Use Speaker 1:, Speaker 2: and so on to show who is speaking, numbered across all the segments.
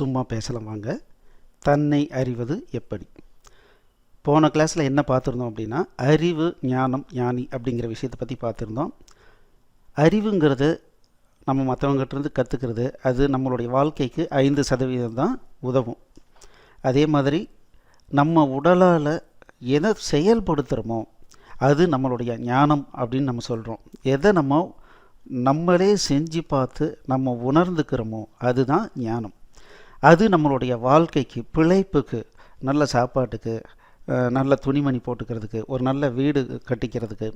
Speaker 1: சும்மா பேசலாம் வாங்க. தன்னை அறிவது எப்படி? போன கிளாஸில் என்ன பார்த்துருந்தோம் அப்படின்னா அறிவு ஞானம் ஞானி அப்படிங்கிற விஷயத்தை பற்றி பார்த்துருந்தோம். அறிவுங்கிறது நம்ம மற்றவங்ககிட்டருந்து கற்றுக்கிறது அது நம்மளுடைய வாழ்க்கைக்கு ஐந்து சதவீதம் தான் உதவும். அதே மாதிரி நம்ம உடலால் எதை செயல்படுத்துகிறோமோ அது நம்மளுடைய ஞானம் அப்படின்னு நம்ம சொல்கிறோம் எதை நம்ம நம்மளே செஞ்சு பார்த்து நம்ம உணர்ந்துக்கிறோமோ அதுதான் ஞானம். அது நம்மளுடைய வாழ்க்கைக்கு பிழைப்புக்கு நல்ல சாப்பாட்டுக்கு நல்ல துணிமணி போட்டுக்கிறதுக்கு ஒரு நல்ல வீடு கட்டிக்கிறதுக்கு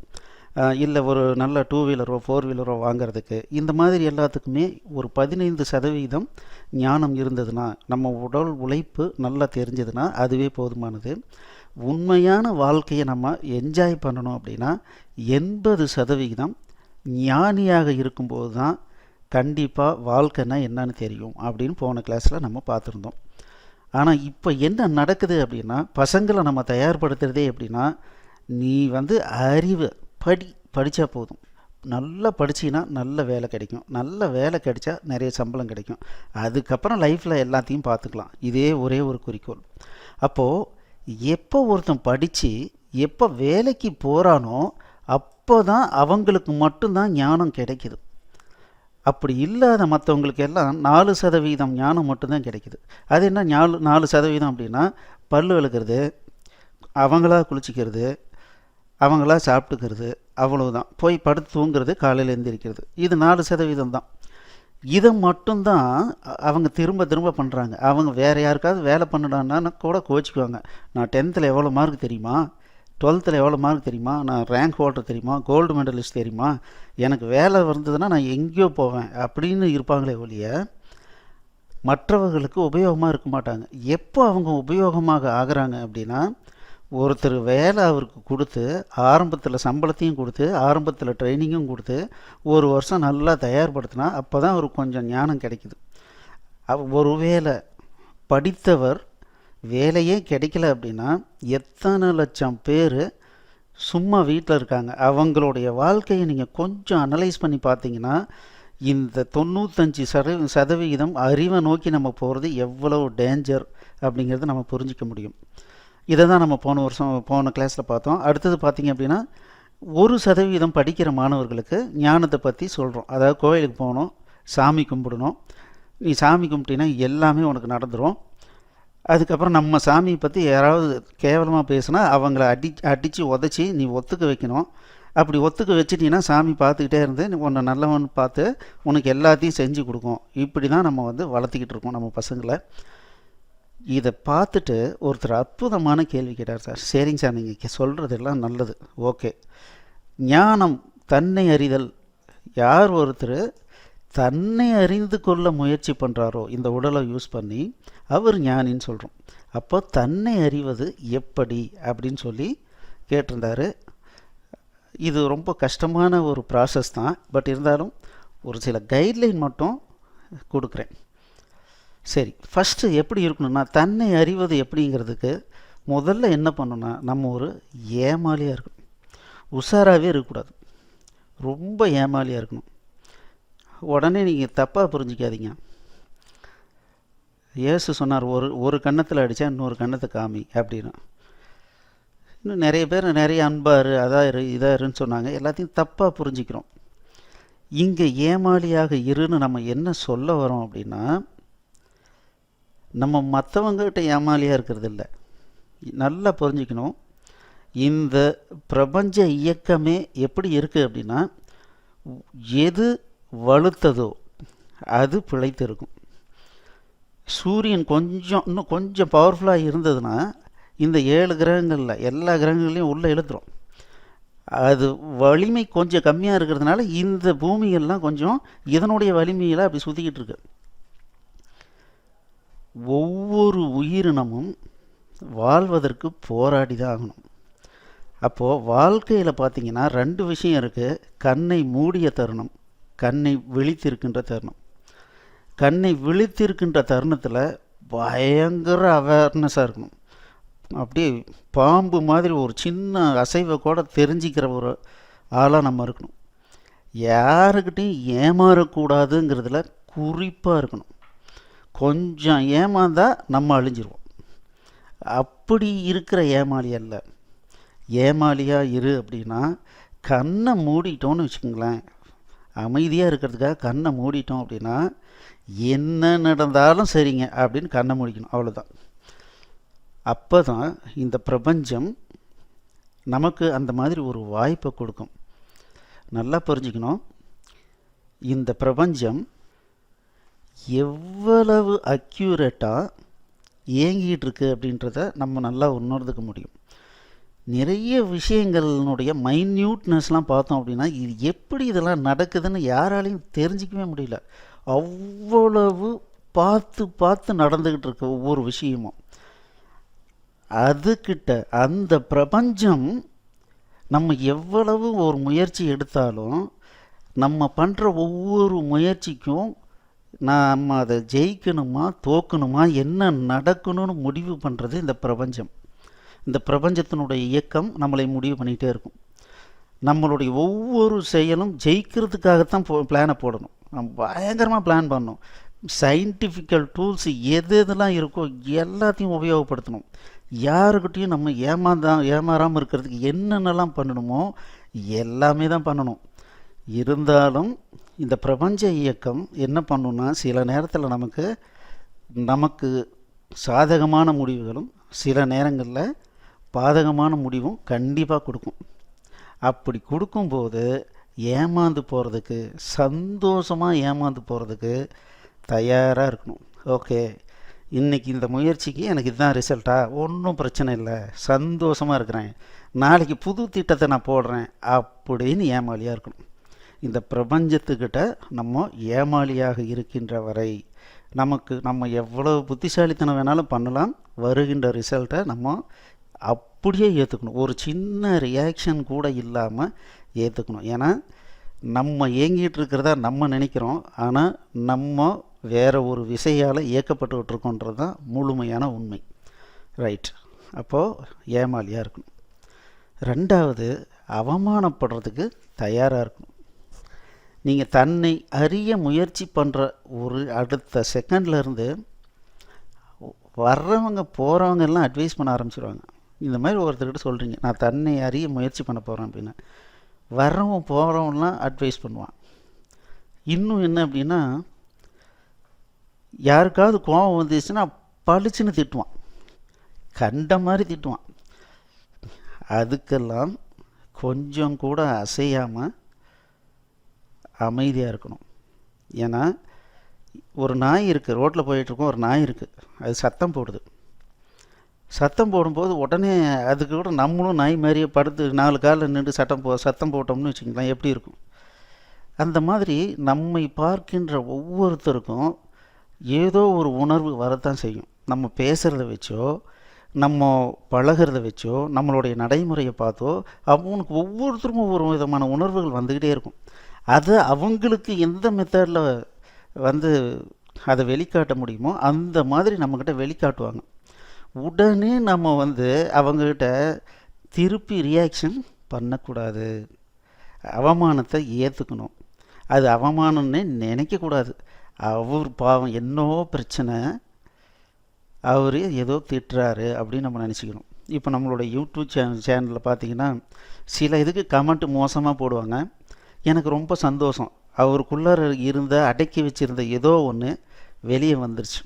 Speaker 1: இல்லை ஒரு நல்ல டூ வீலரோ ஃபோர் வீலரோ வாங்குறதுக்கு இந்த மாதிரி எல்லாத்துக்குமே ஒரு பதினைந்து சதவீதம் ஞானம் இருந்ததுன்னா நம்ம உடல் உழைப்பு நல்லா தெரிஞ்சதுன்னா அதுவே போதுமானது. உண்மையான வாழ்க்கையை நம்ம என்ஜாய் பண்ணணும் அப்படின்னா எண்பது சதவிகிதம் ஞானியாக இருக்கும்போது தான் கண்டிப்பாக வாழ்க்கைன்னா என்னன்னு தெரியும் அப்படின்னு போன கிளாஸில் நம்ம பார்த்துருந்தோம். ஆனால் இப்போ என்ன நடக்குது அப்படின்னா பசங்களை நம்ம தயார்படுத்துறதே எப்படின்னா நீ வந்து அறிவு படி படித்தா போதும். நல்லா படிச்சின்னா நல்ல வேலை கிடைக்கும். நல்ல வேலை கிடைச்சா நிறைய சம்பளம் கிடைக்கும். அதுக்கப்புறம் லைஃப்பில் எல்லாத்தையும் பார்த்துக்கலாம். இதே ஒரே ஒரு குறிக்கோள். அப்போது எப்போ ஒருத்தன் படித்து எப்போ வேலைக்கு போகிறானோ அப்போ தான் அவங்களுக்கு மட்டும்தான் ஞானம் கிடைக்கிது. அப்படி இல்லாத மற்றவங்களுக்கு எல்லாம் நாலு சதவீதம் ஞானம் மட்டும்தான் கிடைக்குது. அது என்ன நாலு நாலு சதவீதம் அப்படின்னா பல்லு விளக்குறது அவங்களா குளிச்சிக்கிறது அவங்களா சாப்பிட்டுக்கிறது அவ்வளவுதான். போய் படுத்து தூங்குறது காலையில் எழுந்திரிக்கிறது இது நாலு சதவீதம் தான். இதை மட்டும்தான் அவங்க திரும்ப திரும்ப பண்ணுறாங்க அவங்க வேறு யாருக்காவது வேலை பண்ணடான்னா கூட கோச்சிக்குவாங்க நான் டென்த்தில் எவ்வளோ மார்க் தெரியுமா? டுவெல்த்தில் எவ்வளோ மார்க் தெரியுமா? நான் ரேங்க் ஹோல்டர் தெரியுமா? கோல்டு மெடலிஸ்ட் தெரியுமா? எனக்கு வேலை வந்ததுன்னா நான் எங்கேயோ போவேன் அப்படின்னு இருப்பாங்களே ஒழிய மற்றவர்களுக்கு உபயோகமாக இருக்க மாட்டாங்க. எப்போ அவங்க உபயோகமாக ஆகிறாங்க அப்படின்னா ஒருத்தர் வேலை அவருக்கு கொடுத்து ஆரம்பத்தில் சம்பளத்தையும் கொடுத்து ஆரம்பத்தில் ட்ரைனிங்கும் கொடுத்து ஒரு வருஷம் நல்லா தயார்படுத்தினா அப்போ தான் அவருக்கு கொஞ்சம் ஞானம் கிடைக்குது. ஒரு ஒருவேளை படித்தவர் வேலையே கிடைக்கல அப்படின்னா எத்தனை லட்சம் பேர் சும்மா வீட்டில் இருக்காங்க. அவங்களுடைய வாழ்க்கையை நீங்கள் கொஞ்சம் அனலைஸ் பண்ணி பார்த்தீங்கன்னா இந்த தொண்ணூத்தஞ்சு சத சதவிகிதம் அறிவை நோக்கி நம்ம போகிறது எவ்வளவு டேஞ்சர் அப்படிங்கிறத நம்ம புரிஞ்சிக்க முடியும். இதை தான் நம்ம போன வருஷம் போன கிளாஸில் பார்த்தோம். அடுத்தது பார்த்தீங்க அப்படின்னா ஒரு சதவீதம் படிக்கிற மாணவர்களுக்கு ஞானத்தை பற்றி சொல்கிறோம் அதாவது கோயிலுக்கு போகணும் சாமி கும்பிடணும். நீ சாமி கும்பிட்டீங்கன்னா எல்லாமே உனக்கு நடந்துடும் அதுக்கப்புறம் நம்ம சாமியை பற்றி யாராவது கேவலமாக பேசுனா அவங்கள அடி அடித்து உதச்சி நீ ஒத்துக்க வைக்கணும். அப்படி ஒத்துக்க வச்சிட்டீங்கன்னா சாமி பார்த்துக்கிட்டே இருந்து உன்னை நல்லவன் பார்த்து உனக்கு எல்லாத்தையும் செஞ்சு கொடுக்கும். இப்படி தான் நம்ம வந்து வளர்த்திக்கிட்டு இருக்கோம் நம்ம பசங்களை. இதை பார்த்துட்டு ஒருத்தர் அற்புதமான கேள்வி கேட்டார் சார். சரிங்க சார் நீங்கள் சொல்கிறதெல்லாம் நல்லது. ஓகே. ஞானம் தன்னை அறிதல். யார் ஒருத்தர் தன்னை அறிந்து கொள்ள முயற்சி பண்ணுறாரோ இந்த உடலை யூஸ் பண்ணி அவர் ஞானின்னு சொல்கிறோம் அப்போ தன்னை அறிவது எப்படி அப்படின்னு சொல்லி கேட்டிருந்தாரு. இது ரொம்ப கஷ்டமான ஒரு ப்ராசஸ் தான். பட் இருந்தாலும் ஒரு சில கைட்லைன் மட்டும் கொடுக்குறேன். சரி ஃபஸ்ட்டு எப்படி இருக்கணும்னா தன்னை அறிவது எப்படிங்கிறதுக்கு முதல்ல என்ன பண்ணணும்னா நம்ம ஒரு ஏமாலியாக இருக்கணும். உஷாராகவே இருக்கக்கூடாது. ரொம்ப ஏமாலியாக இருக்கணும். உடனே நீங்கள் தப்பாக புரிஞ்சிக்காதீங்க. இயேசு சொன்னார் ஒரு ஒரு கன்னத்தில் அடித்தா இன்னொரு கன்னத்தை காமி அப்படின்னு. இன்னும் நிறைய பேர் நிறைய அன்பாரு அதாக இரு இதாக இருன்னு சொன்னாங்க. எல்லாத்தையும் தப்பாக புரிஞ்சிக்கிறோம். இங்கே ஏமாளியாக இருன்னு நம்ம என்ன சொல்ல வரோம் அப்படின்னா நம்ம மற்றவங்ககிட்ட ஏமாளியாக இருக்கிறது இல்லை நல்லா புரிஞ்சுக்கணும். இந்த பிரபஞ்ச இயக்கமே எப்படி இருக்குது அப்படின்னா எது வலுத்ததோ அது பிழைத்து இருக்கும் சூரியன் கொஞ்சம் இன்னும் கொஞ்சம் பவர்ஃபுல்லாக இருந்ததுன்னா இந்த ஏழு கிரகங்களில் எல்லா கிரகங்களையும் உள்ளே இழுத்துரும். அது வலிமை கொஞ்சம் கம்மியாக இருக்கிறதுனால இந்த பூமியெல்லாம் கொஞ்சம் இதனுடைய வலிமையில் அப்படி சுற்றிக்கிட்டு இருக்கு. ஒவ்வொரு உயிரினமும் வாழ்வதற்கு போராடி தான் ஆகணும். அப்போது வாழ்க்கையில் பார்த்தீங்கன்னா ரெண்டு விஷயம் இருக்குது கண்ணை மூடிய தருணம் கண்ணை விழித்திருக்கின்ற தருணம். கண்ணை விழித்திருக்கின்ற தருணத்தில் பயங்கர அவேர்னஸாக இருக்கணும். அப்படியே பாம்பு மாதிரி ஒரு சின்ன அசைவை கூட தெரிஞ்சிக்கிற ஒரு ஆளாக நம்ம இருக்கணும். யாருக்கிட்டையும் ஏமாறக்கூடாதுங்கிறதுல குறிப்பாக இருக்கணும். கொஞ்சம் ஏமாந்தால் நம்ம அழிஞ்சிருவோம். அப்படி இருக்கிற ஏமாளி அல்ல. ஏமாளியாக இரு அப்படின்னா கண்ணை மூடிட்டோன்னு வச்சுக்கோங்களேன். அமைதியாக இருக்கிறதுக்காக கண்ணை மூடிட்டோம் அப்படின்னா என்ன நடந்தாலும் சரிங்க அப்படின்னு கண்ணை முடிக்கணும். அவ்வளோதான் அப்போ தான் இந்த பிரபஞ்சம் நமக்கு அந்த மாதிரி ஒரு வாய்ப்பை கொடுக்கும். நல்லா புரிஞ்சுக்கணும். இந்த பிரபஞ்சம் எவ்வளவு அக்யூரேட்டாக இயங்கிகிட்டு இருக்கு அப்படின்றத நம்ம நல்லா உணர்ந்துக்க முடியும். நிறைய விஷயங்களினுடைய மைன்யூட்னஸ்லாம் பார்த்தோம் அப்படின்னா இது எப்படி இதெல்லாம் நடக்குதுன்னு யாராலையும் தெரிஞ்சிக்கவே முடியல. அவ்வளவு பார்த்து பார்த்து நடந்துக்கிட்டு இருக்க ஒவ்வொரு விஷயமும். அதுக்கிட்ட அந்த பிரபஞ்சம் நம்ம எவ்வளவு ஒரு முயற்சி எடுத்தாலும் நம்ம பண்ணுற ஒவ்வொரு முயற்சிக்கும் நம்ம அதை ஜெயிக்கணுமா தோக்கணுமா என்ன நடக்கணும்னு முடிவு பண்ணுறது இந்த பிரபஞ்சம். இந்த பிரபஞ்சத்தினுடைய இயக்கம் நம்மளை முடிவு பண்ணிகிட்டே இருக்கும். நம்மளுடைய ஒவ்வொரு செயலும் ஜெயிக்கிறதுக்காகத்தான் போ பிளானை போடணும். நம்ம பயங்கரமாக பிளான் பண்ணணும். சயின்டிஃபிக்கல் டூல்ஸ் எது எதெல்லாம் இருக்கோ எல்லாத்தையும் உபயோகப்படுத்தணும். யாருக்கிட்டையும் நம்ம ஏமாந்தா ஏமாறாமல் இருக்கிறதுக்கு என்னென்னலாம் பண்ணணுமோ எல்லாமே தான் பண்ணணும். இருந்தாலும் இந்த பிரபஞ்ச இயக்கம் என்ன பண்ணுன்னா சில நேரத்தில் நமக்கு நமக்கு சாதகமான முடிவுகளும் சில நேரங்களில் பாதகமான முடிவும் கண்டிப்பாக கொடுக்கும். அப்படி கொடுக்கும்போது ஏமாந்து போகிறதுக்கு சந்தோஷமாக ஏமாந்து போகிறதுக்கு தயாராக இருக்கணும். ஓகே. இன்றைக்கி இந்த முயற்சிக்கு எனக்கு இதுதான் ரிசல்ட்டா? ஒன்றும் பிரச்சனை இல்லை. சந்தோஷமாக இருக்கிறேன். நாளைக்கு புது திட்டத்தை நான் போடுறேன் அப்படின்னு ஏமாளியாக இருக்கணும். இந்த பிரபஞ்சத்துக்கிட்ட நம்ம ஏமாளியாக இருக்கின்ற வரை நமக்கு நம்ம எவ்வளோ புத்திசாலித்தனம் வேணாலும் பண்ணலாம். வருகின்ற ரிசல்ட்டை நம்ம அப் அப்படியே ஏற்றுக்கணும் ஒரு சின்ன ரியாக்ஷன் கூட இல்லாமல் ஏற்றுக்கணும் ஏன்னா நம்ம ஏங்கிட்டு இருக்கிறதா நம்ம நினைக்கிறோம். ஆனால் நம்ம வேறு ஒரு விசையால் இயக்கப்பட்டுக்கிட்டு இருக்கோன்றது தான் முழுமையான உண்மை. ரைட் அப்போது ஏமாலியாக இருக்கணும். ரெண்டாவது அவமானப்படுறதுக்கு தயாராக இருக்கணும். நீங்கள் தன்னை அறிய முயற்சி பண்ணுற ஒரு அடுத்த செகண்ட்லேருந்து வர்றவங்க போகிறவங்க எல்லாம் அட்வைஸ் பண்ண ஆரம்பிச்சிருவாங்க. இந்த மாதிரி ஒருத்தர்கிட்ட சொல்கிறீங்க நான் தன்னை அறிய முயற்சி பண்ண போகிறேன் அப்படின்னு வர்றவன் போகிறவன்லாம் அட்வைஸ் பண்ணுவான். இன்னும் என்ன அப்படின்னா யாருக்காவது கோபம் வந்துச்சுன்னா பளிச்சுன்னு திட்டுவான். கண்ட மாதிரி திட்டுவான். அதுக்கெல்லாம் கொஞ்சம் கூட அசையாமல் அமைதியாக இருக்கணும். ஏன்னா ஒரு நாய் இருக்குது ரோட்டில் போயிட்டுருக்கோம் ஒரு நாய் இருக்குது அது சத்தம் போடுது. சத்தம் போடும்போது உடனே அதுக்கு கூட நம்மளும் நாய் மாதிரியே படுத்து நாலு காலில் நின்று சட்டம் போ சத்தம் போட்டோம்னு வச்சுக்கலாம் எப்படி இருக்கும்? அந்த மாதிரி நம்மை பார்க்கின்ற ஒவ்வொருத்தருக்கும் ஏதோ ஒரு உணர்வு வரத்தான் செய்யும். நம்ம பேசுகிறத வச்சோ நம்ம பழகிறத வச்சோ நம்மளுடைய நடைமுறையை பார்த்தோ அவனுக்கு ஒவ்வொருத்தருக்கும் ஒவ்வொரு விதமான உணர்வுகள் வந்துக்கிட்டே இருக்கும். அது அவங்களுக்கு எந்த மெத்தடில் வந்து அதை வெளிக்காட்ட முடியுமோ அந்த மாதிரி நம்மக்கிட்ட வெளிக்காட்டுவாங்க. உடனே நம்ம வந்து அவங்கக்கிட்ட திருப்பி ரியாக்ஷன் பண்ணக்கூடாது. அவமானத்தை ஏற்றுக்கணும் அது அவமானம்னே நினைக்கக்கூடாது. அவர் பாவம் என்னவோ பிரச்சனை அவர் ஏதோ திட்டுறாரு அப்படின்னு நம்ம நினச்சிக்கணும். இப்போ நம்மளோட யூடியூப் சேனல் சேனலில் பார்த்தீங்கன்னா சில இதுக்கு கமெண்ட் மோசமாக போடுவாங்க. எனக்கு ரொம்ப சந்தோஷம். அவருக்குள்ளார இருந்த அடக்கி வச்சுருந்த ஏதோ ஒன்று வெளியே வந்துருச்சு.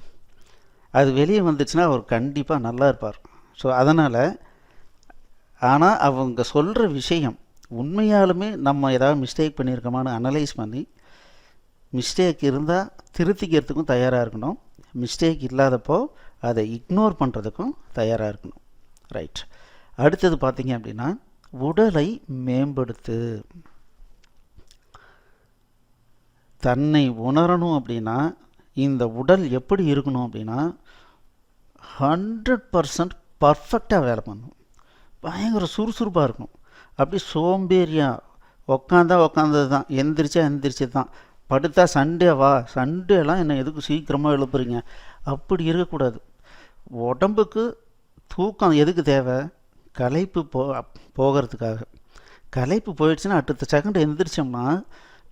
Speaker 1: அது வெளியே வந்துச்சுன்னா அவர் கண்டிப்பாக நல்லா இருப்பார். ஸோ அதனால் ஆனால் அவங்க சொல்கிற விஷயம் உண்மையாலுமே நம்ம ஏதாவது மிஸ்டேக் பண்ணியிருக்கோமான்னு அனலைஸ் பண்ணி மிஸ்டேக் இருந்தால் திருத்திக்கிறதுக்கும் தயாராக இருக்கணும். மிஸ்டேக் இல்லாதப்போ அதை இக்னோர் பண்ணுறதுக்கும் தயாராக இருக்கணும். ரைட் அடுத்தது பார்த்தீங்க அப்படின்னா உடலை மேம்படுத்து. தன்னை உணரணும் அப்படின்னா இந்த உடல் எப்படி இருக்கணும் அப்படின்னா ஹண்ட்ரட் பர்சன்ட் பர்ஃபெக்டாக வேலை பண்ணும். பயங்கர சுறுசுறுப்பாக இருக்கும். அப்படி சோம்பேறியாக உக்காந்தா உக்காந்தது தான் எந்திரிச்சா எந்திரிச்சு தான் படுத்தா சண்டே வா? சண்டேலாம் என்னை எதுக்கு சீக்கிரமாக எழுப்புறீங்க? அப்படி இருக்கக்கூடாது. உடம்புக்கு தூக்கம் எதுக்கு தேவை? களைப்பு போ போகிறதுக்காக. களைப்பு போயிடுச்சுன்னா அடுத்த செகண்ட் எந்திரிச்சோம்னா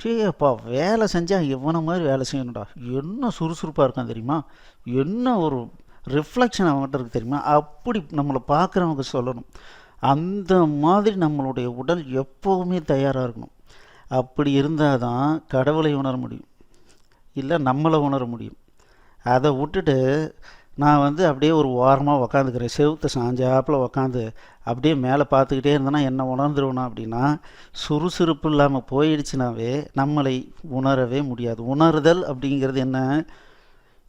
Speaker 1: டேப்பா வேலை செஞ்சால் இவனை மாதிரி வேலை செய்யணும்டா. என்ன சுறுசுறுப்பாக இருக்கான் தெரியுமா? என்ன ஒரு ரிஃப்ளெக்ஷன் அவங்ககிட்ட இருக்குது தெரியுமா? அப்படி நம்மளை பார்க்குறவங்க சொல்லணும். அந்த மாதிரி நம்மளுடைய உடல் எப்போவுமே தயாராக இருக்கணும். அப்படி இருந்தால் தான் கடவுளை உணர முடியும். இல்லை நம்மளை உணர முடியும். அதை விட்டுட்டு நான் வந்து அப்படியே ஒரு ஓரமாக உக்காந்துக்கிறேன். செவுத்த சாஞ்சாப்பில் உக்காந்து அப்படியே மேலே பார்த்துக்கிட்டே இருந்தேன்னா என்ன உணர்ந்துருவேனா அப்படின்னா சுறுசுறுப்பு இல்லாமல் போயிடுச்சுனாவே நம்மளை உணரவே முடியாது. உணர்தல் அப்படிங்கிறது என்ன?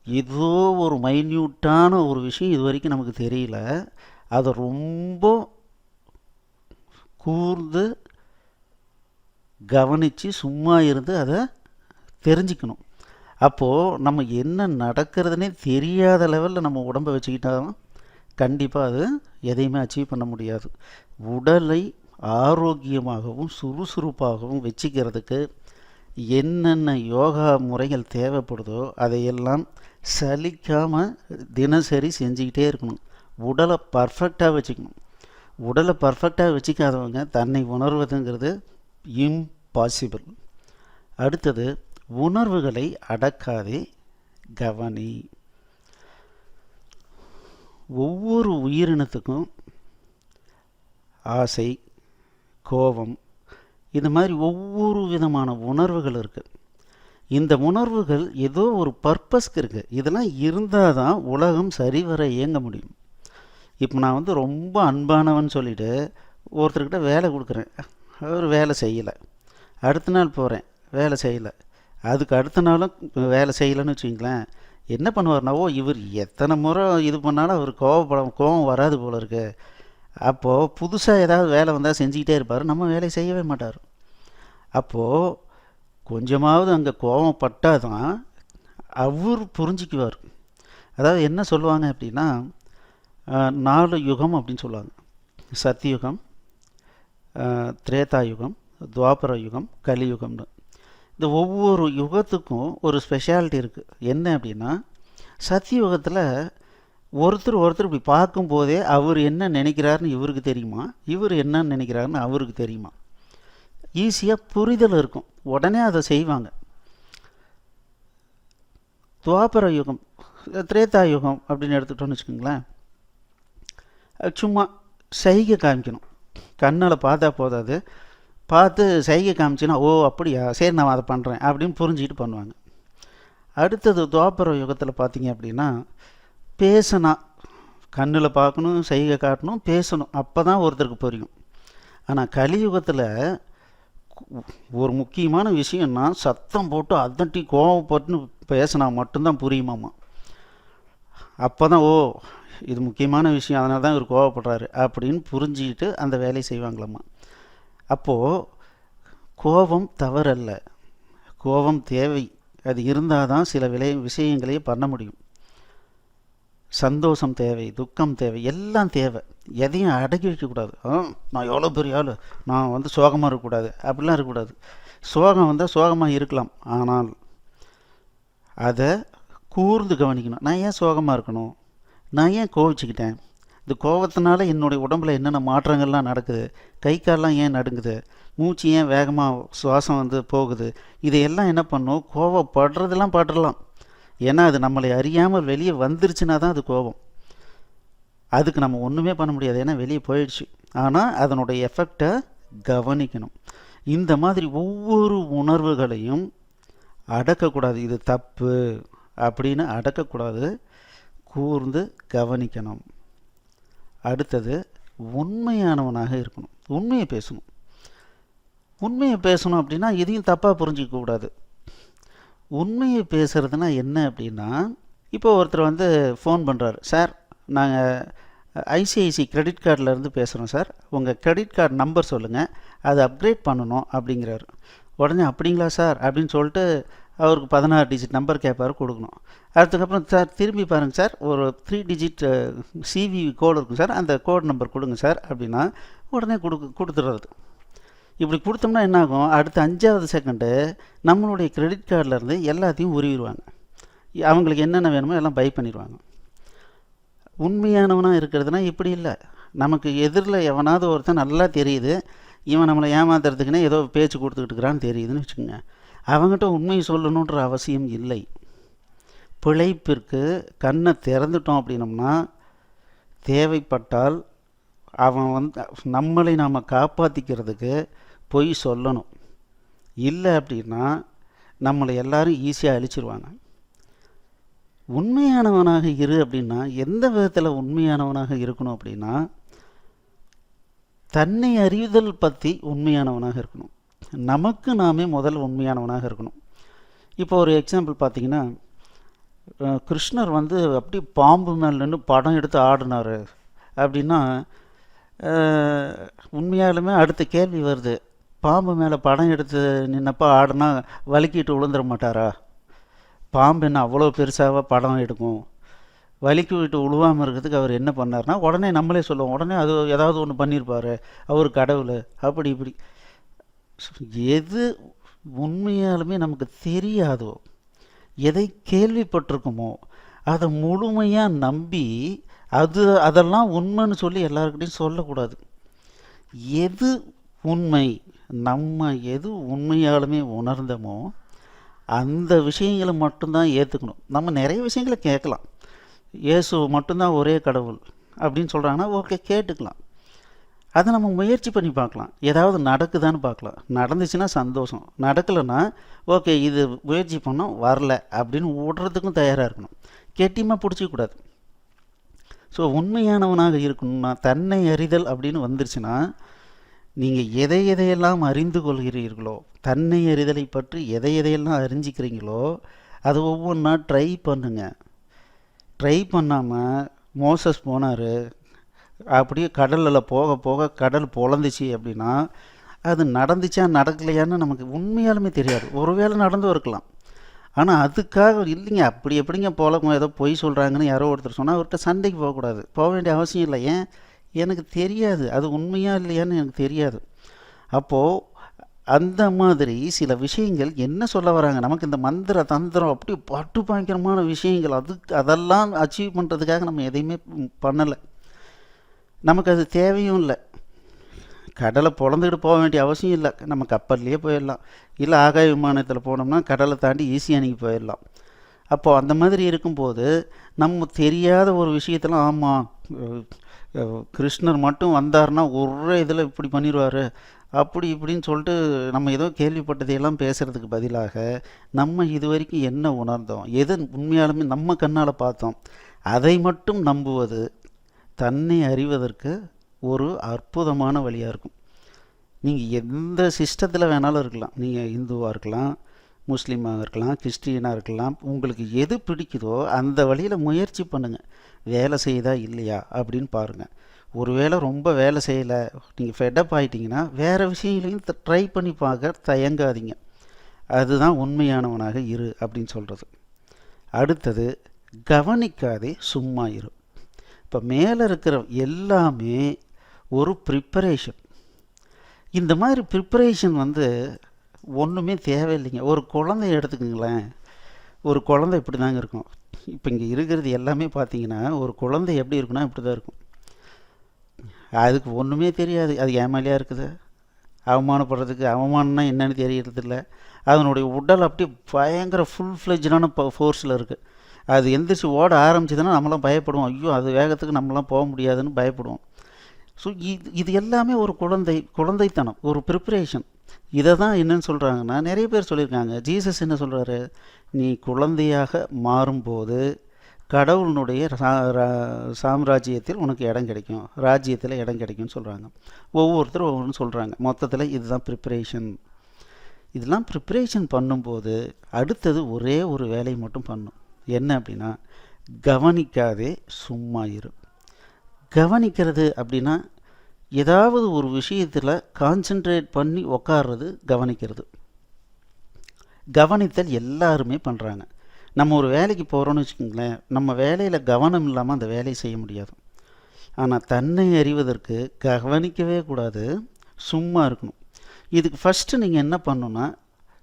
Speaker 1: ஏதோ ஒரு மைன்யூட்டான ஒரு விஷயம் இது வரைக்கும் நமக்கு தெரியல. அதை ரொம்ப கூர்ந்து கவனித்து சும்மா இருந்து அதை தெரிஞ்சுக்கணும். அப்போது நம்ம என்ன நடக்கிறதுனே தெரியாத லெவலில் நம்ம உடம்பை வச்சுக்கிட்டாலும் கண்டிப்பாக அது எதையுமே அச்சீவ் பண்ண முடியாது. உடலை ஆரோக்கியமாகவும் சுறுசுறுப்பாகவும் வச்சுக்கிறதுக்கு என்னென்ன யோகா முறைகள் தேவைப்படுதோ அதையெல்லாம் சலிக்காமல் தினசரி செஞ்சுக்கிட்டே இருக்கணும். உடலை பர்ஃபெக்டாக வச்சுக்கணும். உடலை பர்ஃபெக்டாக வச்சுக்காதவங்க தன்னை உணர்வதுங்கிறது இம்பாசிபிள் அடுத்தது உணர்வுகளை அடக்காதே கவனி. ஒவ்வொரு உயிரினத்துக்கும் ஆசை கோபம் இது மாதிரி ஒவ்வொரு விதமான உணர்வுகள் இருக்குது இந்த உணர்வுகள் ஏதோ ஒரு பர்பஸ்க்கு இருக்குது இதெல்லாம் இருந்தால் தான் உலகம் சரிவர இயங்க முடியும். இப்போ நான் வந்து ரொம்ப அன்பானவன் சொல்லிவிட்டு ஒருத்தர்கிட்ட வேலை கொடுக்குறேன். அவர் வேலை செய்யலை. அடுத்த நாள் போகிறேன் வேலை செய்யலை. அதுக்கு அடுத்த நாளும் வேலை செய்யலைன்னு வச்சுங்களேன் என்ன பண்ணுவார்னாவோ இவர் எத்தனை முறை இது பண்ணாலும் அவர் கோவப்படம் கோவம் வராது போல இருக்குது அப்போது புதுசாக ஏதாவது வேலை வந்தால் செஞ்சுக்கிட்டே இருப்பார். நம்ம வேலையை செய்யவே மாட்டார். அப்போது கொஞ்சமாவது அங்கே கோபப்பட்டால் தான் அவர் புரிஞ்சிக்குவார். அதாவது என்ன சொல்லுவாங்க அப்படின்னா நாலு யுகம் அப்படின்னு சொல்லுவாங்க. சத்தியுகம் திரேதா யுகம் துவாபர யுகம் கலியுகம்னு. இந்த ஒவ்வொரு யுகத்துக்கும் ஒரு ஸ்பெஷாலிட்டி இருக்குது என்ன அப்படின்னா சத்தியுகத்தில் ஒருத்தர் ஒருத்தர் இப்படி பார்க்கும்போதே அவர் என்ன நினைக்கிறாருன்னு இவருக்கு தெரியுமா? இவர் என்ன நினைக்கிறாருன்னு அவருக்கு தெரியுமா? ஈஸியாக புரிதல் இருக்கும். உடனே அதை செய்வாங்க. துவாபர யுகம் திரேதா யுகம் அப்படின்னு எடுத்துக்கிட்டோன்னு வச்சுக்கோங்களேன். சும்மா சைகை காமிக்கணும். கண்ணால் பார்த்தா போதாது. பார்த்து சைகை காமிச்சுன்னா ஓ அப்படியா சரி நான் அதை பண்ணுறேன் அப்படின்னு புரிஞ்சுக்கிட்டு பண்ணுவாங்க. அடுத்தது துவாபர யுகத்தில் பார்த்தீங்க அப்படின்னா பேசினா கண்ணில் பார்க்கணும் செய்கை காட்டணும் பேசணும். அப்போ தான் ஒருத்தருக்கு புரியும். ஆனால் கலியுகத்தில் ஒரு முக்கியமான விஷயம்னா சத்தம் போட்டு அதட்டி கோவப்பட்டுன்னு பேசினா மட்டும்தான் புரியுமாம்மா அப்போ தான் ஓ இது முக்கியமான விஷயம் அதனால தான் இவர் கோவப்படுறாரு அப்படின்னு புரிஞ்சுக்கிட்டு அந்த வேலையை செய்வாங்களாம்மா அப்போது கோபம் தவறல்ல. கோபம் தேவை. அது இருந்தால் தான் சில விலை விஷயங்களையே பண்ண முடியும். சந்தோஷம் தேவை துக்கம் தேவை எல்லாம் தேவை. எதையும் அடக்கி வைக்கக்கூடாது. நான் எவ்வளோ பெரிய ஆள்? நான் வந்து சோகமாக இருக்கக்கூடாது. அப்படிலாம் இருக்கக்கூடாது. சோகம் வந்தால் சோகமாக இருக்கலாம். ஆனால் அதை கூர்ந்து கவனிக்கணும். நான் ஏன் சோகமாக இருக்கணும்? நான் ஏன் கோவிச்சுக்கிட்டேன்? இந்த கோவத்தினால என்னுடைய உடம்புல என்னென்ன மாற்றங்கள்லாம் நடக்குது? கை கால்லாம் ஏன் நடுங்குது? மூச்சு ஏன் வேகமாக சுவாசம் வந்து போகுது? இதையெல்லாம் என்ன பண்ணும் கோவப்படுறதெல்லாம் படுறலாம் ஏன்னா அது நம்மளை அறியாமல் வெளியே வந்துருச்சுன்னா தான் அது கோபம். அதுக்கு நம்ம ஒன்றுமே பண்ண முடியாது. ஏன்னா வெளியே போயிடுச்சு. ஆனால் அதனுடைய எஃபெக்டை கவனிக்கணும். இந்த மாதிரி ஒவ்வொரு உணர்வுகளையும் அடக்கக்கூடாது. இது தப்பு அப்படின்னு அடக்கக்கூடாது. கூர்ந்து கவனிக்கணும். அடுத்தது உண்மையானவனாக இருக்கணும். உண்மையை பேசணும். உண்மையை பேசணும் அப்படின்னா எதையும் தப்பாக புரிஞ்சிக்க கூடாது. உண்மையை பேசுகிறதுனா என்ன அப்படின்னா இப்போ ஒருத்தர் வந்து ஃபோன் பண்ணுறாரு சார் நாங்கள் ஐசிஐசி கிரெடிட் கார்டிலேருந்து பேசுகிறோம் சார். உங்கள் கிரெடிட் கார்டு நம்பர் சொல்லுங்கள் அதை அப்கிரேட் பண்ணணும் அப்படிங்கிறாரு. உடனே அப்படிங்களா சார் அப்படின்னு சொல்லிட்டு அவருக்கு பதினாறு டிஜிட் நம்பர் கேட்பார் கொடுக்கணும். அதுக்கப்புறம் சார் திரும்பி பாருங்கள் சார் ஒரு த்ரீ டிஜிட் சிவி கோடு இருக்கும் சார். அந்த கோட் நம்பர் கொடுங்க சார் அப்படின்னா உடனே கொடுக்கு கொடுத்துட்றது இப்படி கொடுத்தோம்னா என்னாகும்? அடுத்த அஞ்சாவது செகண்டு நம்மளுடைய கிரெடிட் கார்டிலேருந்து எல்லாத்தையும் உருவிடுவாங்க. அவங்களுக்கு என்னென்ன வேணுமோ எல்லாம் பை பண்ணிடுவாங்க. உண்மையானவனாக இருக்கிறதுனா இப்படி இல்லை. நமக்கு எதிரில் எவனாவது ஒருத்தன் நல்லா தெரியுது. இவன் நம்மளை ஏமாத்துறதுக்குன்னே ஏதோ பேச்சு கொடுத்துக்கிட்டு இருக்கிறான்னு தெரியுதுன்னு வச்சுக்கோங்க. அவங்ககிட்ட உண்மையை சொல்லணுன்ற அவசியம் இல்லை. பிழைப்பிற்கு கண்ணை திறந்துட்டோம் அப்படின்னம்னா தேவைப்பட்டால் அவன் வந்து நம்மளை நாம் காப்பாற்றிக்கிறதுக்கு பொய் சொல்லணும். இல்லை அப்படின்னா நம்மளை எல்லாரும் ஈஸியாக அழிச்சிருவாங்க. உண்மையானவனாக இரு அப்படின்னா எந்த விதத்தில் உண்மையானவனாக இருக்கணும் அப்படின்னா தன்னை அறிவுதல் பற்றி உண்மையானவனாக இருக்கணும். நமக்கு நாமே முதல் உண்மையானவனாக இருக்கணும். இப்போ ஒரு எக்ஸாம்பிள் பார்த்தீங்கன்னா கிருஷ்ணர் வந்து அப்படி பாம்பு மேலே நின்று படம் எடுத்து ஆடினார் அப்படின்னா உண்மையாலுமே அடுத்த கேள்வி வருது. பாம்பு மேலே படம் எடுத்து நின்னப்போ ஆடினா வலிக்கிட்டு விழுந்துட மாட்டாரா? பாம்பு என்ன அவ்வளோ பெருசாக படம் எடுக்கும்? வலிக்கு விட்டு உழுவாமல் இருக்கிறதுக்கு அவர் என்ன பண்ணார்னா உடனே நம்மளே சொல்லுவோம் உடனே அது ஏதாவது ஒன்று பண்ணியிருப்பார் அவர் கடவுள் அப்படி இப்படி. எது உண்மையாலுமே நமக்கு தெரியாதோ எதை கேள்விப்பட்டிருக்குமோ அதை முழுமையாக நம்பி அது அதெல்லாம் உண்மைன்னு சொல்லி எல்லாருக்கிட்டையும் சொல்லக்கூடாது. எது உண்மை நம்ம எது உண்மையாலுமே உணர்ந்தோமோ அந்த விஷயங்களை மட்டும்தான் ஏற்றுக்கணும் நம்ம நிறைய விஷயங்களை கேட்கலாம். இயேசு மட்டும்தான் ஒரே கடவுள் அப்படின்னு சொல்கிறாங்கன்னா ஓகே கேட்டுக்கலாம். அதை நம்ம முயற்சி பண்ணி பார்க்கலாம். ஏதாவது நடக்குதான்னு பார்க்கலாம். நடந்துச்சுன்னா சந்தோஷம். நடக்கலைன்னா ஓகே இது முயற்சி பண்ணோம் வரல அப்படின்னு விடுறதுக்கும் தயாராக இருக்கணும். கெட்டியமாக பிடிச்சிக்கூடாது ஸோ உண்மையானவனாக இருக்கணும்னா தன்னை அறிதல் அப்படின்னு வந்துருச்சுன்னா நீங்கள் எதை எதையெல்லாம் அறிந்து கொள்கிறீர்களோ தன்னை அறிதலை பற்றி எதை எதையெல்லாம் அறிஞ்சிக்கிறீங்களோ அது ஒவ்வொன்றா ட்ரை பண்ணுங்க. ட்ரை பண்ணாமல் மோசஸ் போனார். அப்படியே கடலில் போக போக கடல் பொழந்துச்சு அப்படின்னா அது நடந்துச்சா நடக்கலையான்னு நமக்கு உண்மையாலுமே தெரியாது. ஒருவேளை நடந்து இருக்கலாம். ஆனால் அதுக்காக இல்லைங்க. அப்படி எப்படிங்க போல ஏதோ பொய் சொல்கிறாங்கன்னு யாரோ ஒருத்தர் சொன்னால் அவர்கிட்ட சண்டைக்கு போகக்கூடாது. போக வேண்டிய அவசியம் இல்லை. ஏன்? எனக்கு தெரியாது. அது உண்மையா இல்லையான்னு எனக்கு தெரியாது. அப்போது அந்த மாதிரி சில விஷயங்கள் என்ன சொல்ல வராங்க? நமக்கு இந்த மந்திர தந்திரம் அப்படி பட்டு பயங்கரமான விஷயங்கள் அதுக்கு அதெல்லாம் அச்சீவ் பண்ணுறதுக்காக நம்ம எதையுமே பண்ணலை. நமக்கு அது தேவையும் இல்லை. கடலை பிறந்துக்கிட்டு போக வேண்டிய அவசியம் இல்லை. நம்ம கப்பல்லையே போயிடலாம். இல்லை ஆகாய விமானத்தில் போனோம்னா கடலை தாண்டி ஈஸியாக நீங்கள் போயிடலாம். அப்போது அந்த மாதிரி இருக்கும்போது நம்ம தெரியாத ஒரு விஷயத்தெல்லாம் ஆமாம் கிருஷ்ணர் மட்டும் வந்தார்னா ஒரே இதில் இப்படி பண்ணிடுவார் அப்படி இப்படின்னு சொல்லிட்டு நம்ம ஏதோ கேள்விப்பட்டதையெல்லாம் பேசுகிறதுக்கு பதிலாக நம்ம இது வரைக்கும் என்ன உணர்ந்தோம்? எது உண்மையாலுமே நம்ம கண்ணால் பார்த்தோம். அதை மட்டும் நம்புவது தன்னை அறிவதற்கு ஒரு அற்புதமான வழியாக இருக்கும். நீங்கள் எந்த சிஸ்டத்தில் வேணாலும் இருக்கலாம். நீங்கள் இந்துவாக இருக்கலாம். முஸ்லீமாக இருக்கலாம் கிறிஸ்டியனாக இருக்கலாம் உங்களுக்கு எது பிடிக்குதோ அந்த வழியில் முயற்சி பண்ணுங்கள் வேலை செய்யுதா இல்லையா அப்படின்னு பாருங்கள் ஒருவேளை ரொம்ப வேலை செய்யலை நீங்கள் ஃபெட்டப் ஆகிட்டிங்கன்னா வேறு விஷயங்களையும் ட்ரை பண்ணி பார்க்க தயங்காதீங்க. அதுதான் உண்மையானவனாக இரு அப்படின்னு சொல்கிறது அடுத்தது கவனிக்காதே சும்மா இரு. இப்போ மேலே இருக்கிற எல்லாமே ஒரு ப்ரிப்பரேஷன் இந்த மாதிரி ப்ரிப்பரேஷன் வந்து ஒன்றுமே தேவையில்லைங்க. ஒரு குழந்தைய எடுத்துக்கோங்களேன். ஒரு குழந்தை இப்படி தாங்க இருக்கும். இப்போ இங்கே இருக்கிறது எல்லாமே பார்த்தீங்கன்னா ஒரு குழந்தை எப்படி இருக்குன்னா இப்படி தான் இருக்கும். அதுக்கு ஒன்றுமே தெரியாது. அது ஏமாலியாக இருக்குது? அவமானப்படுறதுக்கு அவமானம்னா என்னென்னு தெரியறதில்ல. அதனுடைய உடல் அப்படியே பயங்கர ஃபுல் ஃப்ளெஜ்டான ஃபோர்ஸில் இருக்குது அது எந்திரிச்சு ஓட ஆரம்பிச்சதுன்னா நம்மளாம் பயப்படுவோம். ஐயோ அது வேகத்துக்கு நம்மளாம் போக முடியாதுன்னு பயப்படுவோம். ஸோ இது இது எல்லாமே ஒரு குழந்தை குழந்தைத்தனம் ஒரு ப்ரிப்பரேஷன் இதை தான் என்னன்னு சொல்கிறாங்கன்னா நிறைய பேர் சொல்லியிருக்காங்க. ஜீசஸ் என்ன சொல்கிறாரு நீ குழந்தையாக மாறும்போது கடவுளினுடைய ரா- சாம்ராஜ்யத்தில் உனக்கு இடம் கிடைக்கும். ராஜ்யத்தில் இடம் கிடைக்கும்னு சொல்கிறாங்க ஒவ்வொருத்தரும் ஒவ்வொன்று சொல்கிறாங்க மொத்தத்தில் இதுதான் ப்ரிப்பரேஷன் இதெல்லாம் ப்ரிப்பரேஷன் பண்ணும்போது அடுத்தது ஒரே ஒரு வேலையை மட்டும் பண்ணும். என்ன அப்படின்னா கவனிக்காதே சும்மா இரு. கவனிக்கிறது அப்படின்னா ஏதாவது ஒரு விஷயத்தில் கான்சென்ட்ரேட் பண்ணி உக்காடுறது கவனிக்கிறது. கவனித்தல் எல்லாருமே பண்ணுறாங்க நம்ம ஒரு வேலைக்கு போகிறோன்னு வச்சுக்கோங்களேன் நம்ம வேலையில் கவனம் இல்லாமல் அந்த வேலையை செய்ய முடியாது. ஆனால் தன்னை அறிவதற்கு கவனிக்கவே கூடாது சும்மா இருக்கணும். இதுக்கு ஃபஸ்ட்டு நீங்கள் என்ன பண்ணணுன்னா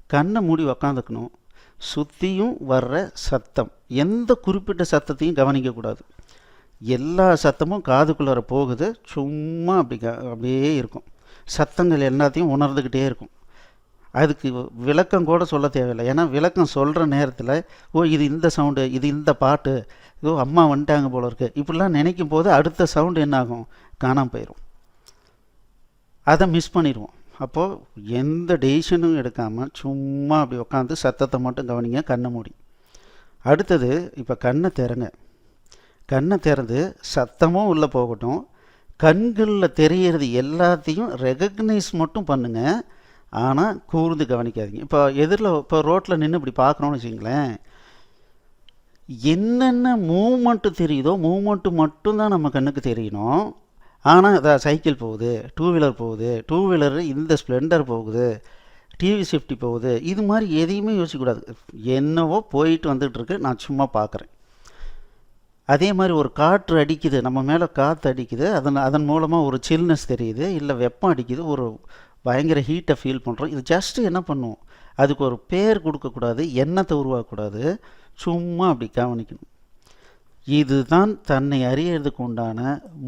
Speaker 1: கண்ணை மூடி உக்காந்துக்கணும். சுற்றியும் வர்ற சத்தம் எந்த குறிப்பிட்ட சத்தத்தையும் கவனிக்கக்கூடாது. எல்லா சத்தமும் காதுக்குள்ளார போகுது. சும்மா அப்படி க அப்படியே இருக்கும். சத்தங்கள் எல்லாத்தையும் உணர்ந்துக்கிட்டே இருக்கும். அதுக்கு விளக்கம் கூட சொல்ல தேவையில்லை. ஏன்னா விளக்கம் சொல்கிற நேரத்தில் ஓ இது இந்த சவுண்டு இது இந்த பாட்டு இதோ அம்மா வந்துட்டாங்க போல இருக்குது இப்படிலாம் நினைக்கும் போது அடுத்த சவுண்டு என்ன ஆகும் காணாமல் போயிடும் அதை மிஸ் பண்ணிடுவோம். அப்போது எந்த டெசிஷனும் எடுக்காமல் சும்மா அப்படி உட்காந்து சத்தத்தை மட்டும் கவனிங்க கண்ணை மூடி. அடுத்தது இப்போ கண்ணை திறங்க. கண்ணை திறந்து சத்தமும் உள்ளே போகட்டும். கண்களில் தெரியறது எல்லாத்தையும் ரெகக்னைஸ் மட்டும் பண்ணுங்கள் ஆனால் கூர்ந்து கவனிக்காதீங்க. இப்போ எதிரில் இப்போ ரோட்டில் நின்று இப்படி பார்க்குறோன்னு வச்சுங்களேன் என்னென்ன மூமெண்ட்டு தெரியுதோ மூமெண்ட்டு மட்டும்தான் நம்ம கண்ணுக்கு தெரியணும். ஆனால் அதான் சைக்கிள் போகுது டூ வீலர் போகுது டூ வீலர் இந்த ஸ்ப்ளெண்டர் போகுது டிவி ஷிஃப்டி போகுது. இது மாதிரி எதையுமே யோசிக்கக்கூடாது. என்னவோ போயிட்டு வந்துட்டுருக்கு நான் சும்மா பார்க்குறேன். அதே மாதிரி ஒரு காற்று அடிக்குது நம்ம மேலே காற்று அடிக்குது அதன் அதன் மூலமாக ஒரு சில்னஸ் தெரியுது இல்லை வெப்பம் அடிக்குது ஒரு பயங்கர ஹீட்டை ஃபீல் பண்ணுறோம் இது ஜஸ்ட்டு என்ன பண்ணுவோம்? அதுக்கு ஒரு பேர் கொடுக்கக்கூடாது எண்ணத்தை உருவாக்கக்கூடாது சும்மா அப்படி கவனிக்கணும். இதுதான் தன்னை அறியறதுக்கு உண்டான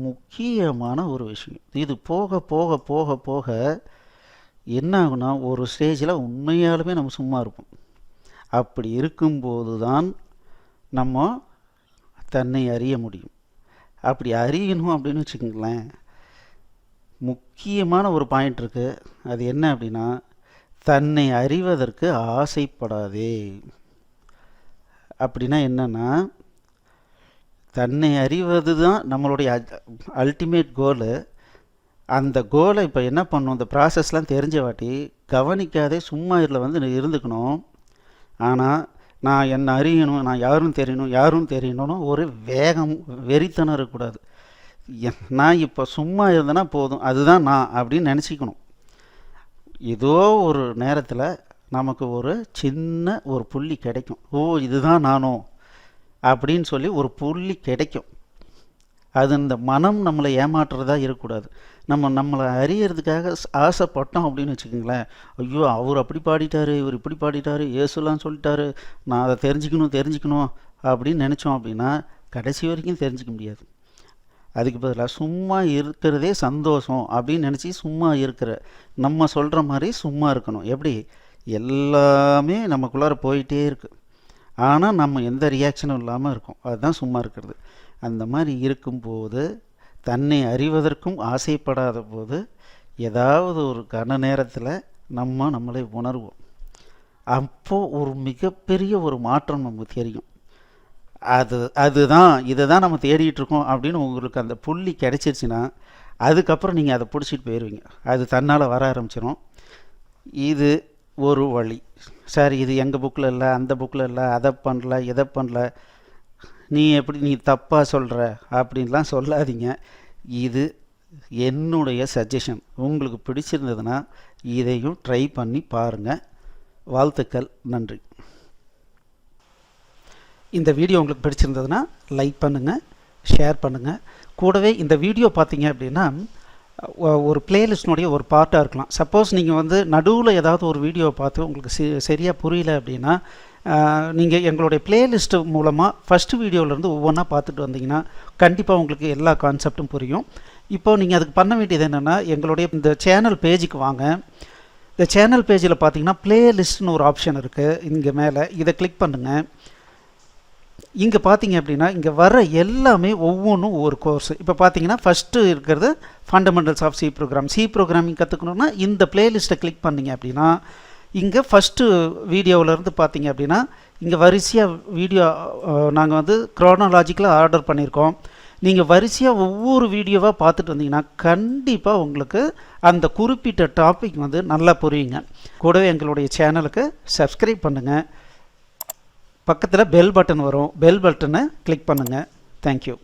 Speaker 1: முக்கியமான ஒரு விஷயம். இது போக போக போக போக என்ன ஆகுனா ஒரு ஸ்டேஜில் உண்மையாலுமே நம்ம சும்மா இருப்போம். அப்படி இருக்கும்போது தான் நம்ம தன்னை அறிய முடியும். அப்படி அறியணும் அப்படின்னு வச்சுக்கோங்களேன் முக்கியமான ஒரு பாயிண்ட் இருக்குது அது என்ன அப்படின்னா தன்னை அறிவதற்கு ஆசைப்படாதே. அப்படின்னா என்னென்னா தன்னை அறிவது தான் நம்மளுடைய அல்டிமேட் கோலு அந்த கோலை இப்போ என்ன பண்ணும்? இந்த ப்ராசஸ்லாம் தெரிஞ்ச வாட்டி கவனிக்காதே சும்மா இதில் வந்து இருந்துக்கணும். ஆனால் நான் என்னை அறியணும் நான் யாரும் தெரியணும் யாரும் தெரியணும்னு ஒரு வேகம் வெறித்தனம் இருக்கக்கூடாது. நான் இப்போ சும்மா இருந்தேன்னா போதும். அதுதான் நான் அப்படின்னு நினச்சிக்கணும். ஏதோ ஒரு நேரத்தில் நமக்கு ஒரு சின்ன ஒரு புள்ளி கிடைக்கும். ஓ இதுதான் நானோ அப்படின்னு சொல்லி ஒரு புள்ளி கிடைக்கும். அது இந்த மனம் நம்மளை ஏமாற்றுறதா இருக்கக்கூடாது. நம்ம நம்மளை அறியறதுக்காக ஆசைப்பட்டோம் அப்படின்னு வச்சுக்கோங்களேன். ஐயோ அவர் அப்படி பாடிட்டாரு இவர் இப்படி பாடிட்டாரு இயேசுலாம் சொல்லிட்டாரு நான் அதை தெரிஞ்சுக்கணும் தெரிஞ்சுக்கணும் அப்படின்னு நினச்சோம் அப்படின்னா கடைசி வரைக்கும் தெரிஞ்சுக்க முடியாது. அதுக்கு பதிலாக சும்மா இருக்கிறதே சந்தோஷம் அப்படின்னு நினச்சி சும்மா இருக்கிற நம்ம சொல்கிற மாதிரி சும்மா இருக்கணும். எப்படி? எல்லாமே நமக்குள்ளார போயிட்டே இருக்குது ஆனால் நம்ம எந்த ரியாக்ஷனும் இல்லாமல் இருக்கும். அதுதான் சும்மா இருக்கிறது. அந்த மாதிரி இருக்கும்போது தன்னை அறிவதற்கும் ஆசைப்படாத போது ஏதாவது ஒரு கன நேரத்தில் நம்ம நம்மளை உணர்வோம். அப்போது ஒரு மிகப்பெரிய ஒரு மாற்றம் நமக்கு தெரியும். அது அதுதான் இதை தான் நம்ம தேடிட்டுருக்கோம் அப்படின்னு உங்களுக்கு அந்த புள்ளி கிடச்சிருச்சுன்னா அதுக்கப்புறம் நீங்கள் அதை பிடிச்சிட்டு போயிடுவீங்க அது தன்னால் வர ஆரம்பிச்சிடும் இது ஒரு வழி. சார் இது எங்கள் புக்கில் இல்லை அந்த புக்கில் இல்லை அதை பண்ணல இதை பண்ணல நீ எப்படி நீ தப்பாக சொல்கிற அப்படின்லாம் சொல்லாதீங்க. இது என்னுடைய சஜஷன் உங்களுக்கு பிடிச்சிருந்ததுன்னா இதையும் ட்ரை பண்ணி பாருங்கள் வாழ்த்துக்கள். நன்றி. இந்த வீடியோ உங்களுக்கு பிடிச்சிருந்ததுன்னா லைக் பண்ணுங்கள் ஷேர் பண்ணுங்கள் கூடவே இந்த வீடியோ பார்த்தீங்க அப்படின்னா ஒரு பிளேலிஸ்டினுடைய ஒரு பார்ட்டாக இருக்கலாம். சப்போஸ் நீங்கள் வந்து நடுவில் ஏதாவது ஒரு வீடியோவை பார்த்து உங்களுக்கு சரியாக புரியல அப்படின்னா நீங்கள் எங்களுடைய பிளேலிஸ்ட் மூலமாக ஃபஸ்ட்டு வீடியோவிலேருந்து ஒவ்வொன்றா பார்த்துட்டு வந்தீங்கன்னா கண்டிப்பாக உங்களுக்கு எல்லா கான்செப்டும் புரியும். இப்போ நீங்கள் அதுக்கு பண்ண வேண்டியது என்னென்னா எங்களுடைய இந்த சேனல் பேஜுக்கு வாங்க. இந்த சேனல் பேஜில் பார்த்தீங்கன்னா பிளேலிஸ்ட்னு ஒரு ஆப்ஷன் இருக்குது இங்கே மேலே. இதை கிளிக் பண்ணுங்கள் இங்கே பார்த்தீங்க அப்படின்னா இங்கே வர எல்லாமே ஒவ்வொன்றும் ஒவ்வொரு கோர்ஸ் இப்போ பார்த்தீங்கன்னா ஃபஸ்ட்டு இருக்கிறது fundamentals of C program C programming கற்றுக்கணுன்னா இந்த பிளேலிஸ்ட்டை கிளிக் பண்ணீங்க அப்படின்னா இங்கே ஃபஸ்ட்டு வீடியோவிலேருந்து பார்த்தீங்க அப்படின்னா இங்கே வரிசையாக வீடியோ நாங்கள் வந்து க்ரோனாலாஜிக்கலாக ஆர்டர் பண்ணியிருக்கோம் நீங்கள் வரிசையாக ஒவ்வொரு வீடியோவாக பார்த்துட்டு வந்தீங்கன்னா கண்டிப்பாக உங்களுக்கு அந்த குறிப்பிட்ட டாபிக் வந்து நல்லா புரியுங்க. கூடவே எங்களுடைய சேனலுக்கு சப்ஸ்கிரைப் பண்ணுங்கள் பக்கத்தில் பெல் பட்டன் வரும். பெல் பட்டனை கிளிக் பண்ணுங்கள் தேங்க்யூ